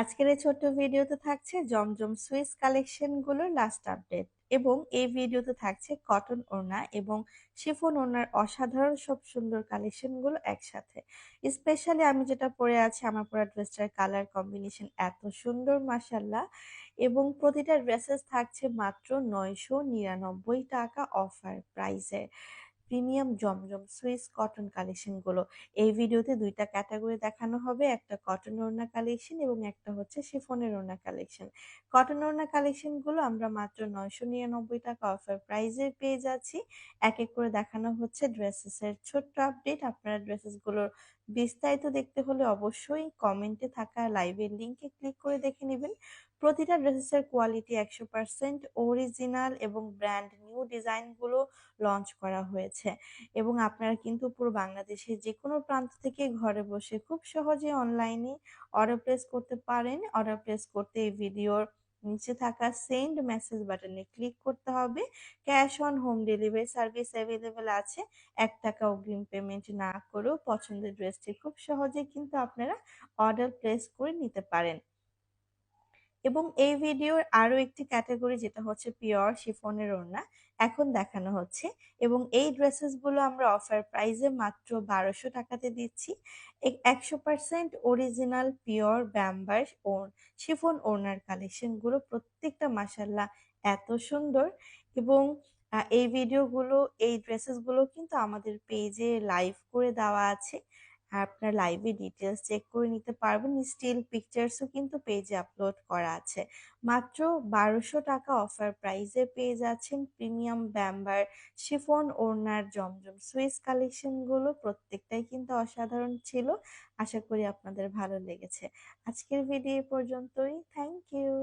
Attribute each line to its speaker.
Speaker 1: আজকের এই ছোট্ট ভিডিওতে থাকছে জমজম সুইস কালেকশনগুলোর লাস্ট আপডেট এবং এই ভিডিওতে থাকছে কটন ওড়না এবং শিফন ওড়নার অসাধারণ সব সুন্দর কালেকশনগুলো একসাথে। স্পেশালি আমি যেটা পরে আছি, আমার পরা ড্রেসটার কালার কম্বিনেশন এত সুন্দর মাসাল্লাহ এবং প্রতিটা ড্রেসেস থাকছে মাত্র নয়শো নিরানব্বই টাকা অফার প্রাইসে প্রিমিয়াম জমজম সুইস কটন কালেকশনগুলো এই ভিডিওতে দুইটা ক্যাটাগরি দেখানো হবে, একটা কটন ওড়না কালেকশন এবং একটা হচ্ছে শিফনের ওড়না কালেকশন। কটন ওড়না কালেকশনগুলো আমরা মাত্র নয়শো নিরানব্বই টাকা অফার প্রাইজে পেয়ে যাচ্ছি। এক এক করে দেখানো হচ্ছে ড্রেসেসের ছোট্ট আপডেট আপনারা ড্রেসেসগুলোর বিস্তারিত দেখতে হলে অবশ্যই কমেন্টে থাকা লাইভের লিঙ্কে ক্লিক করে দেখে নেবেন। প্রতিটা ড্রেসেসের কোয়ালিটি একশো পার্সেন্ট অরিজিনাল এবং ব্র্যান্ড নিউ ডিজাইনগুলো লঞ্চ করা হয়েছে। এবং আপনারা কিন্তু পুরো বাংলাদেশের যে কোনো প্রান্ত থেকে ঘরে বসে খুব সহজে অনলাইনে অর্ডার প্লেস করতে পারেন। অর্ডার প্লেস করতে এই ভিডিওর নিচে থাকা সেন্ড মেসেজ বাটনে ক্লিক করতে হবে। Cash on home delivery service available আছে। এক টাকা অগ্রিম পেমেন্ট না করেও পছন্দের ড্রেসটি খুব সহজে কিন্তু আপনারা অর্ডার প্লেস করে নিতে পারেন। এবং এই ভিডিওর আরও একটি ক্যাটাগরি যেটা হচ্ছে পিওর শিফনের ওড়না, এখন দেখানো হচ্ছে। এবং এই ড্রেসেসগুলো আমরা অফার প্রাইসে মাত্র বারোশো টাকাতে দিচ্ছি। একশো পার্সেন্ট অরিজিনাল পিওর ব্যাম্বার ও শিফন ওড়নার কালেকশনগুলো প্রত্যেকটা মাসাল্লাহ এত সুন্দর। এবং এই ভিডিওগুলো, এই ড্রেসেসগুলো কিন্তু আমাদের পেজে লাইভ করে দেওয়া আছে। আপনার লাইভে ডিটেলস চেক করে নিতে পারবেন। স্টিল পিকচার্সও কিন্তু পেজে আপলোড করা আছে। মাত্র বারোশো টাকা অফার প্রাইসে পেয়ে যাচ্ছেন প্রিমিয়াম ব্যাম্বার শিফন ওড়নার জমজম সুইস কালেকশনগুলো প্রত্যেকটাই কিন্তু অসাধারণ ছিল। আশা করি আপনাদের ভালো লেগেছে। আজকের ভিডিও পর্যন্তই। Thank you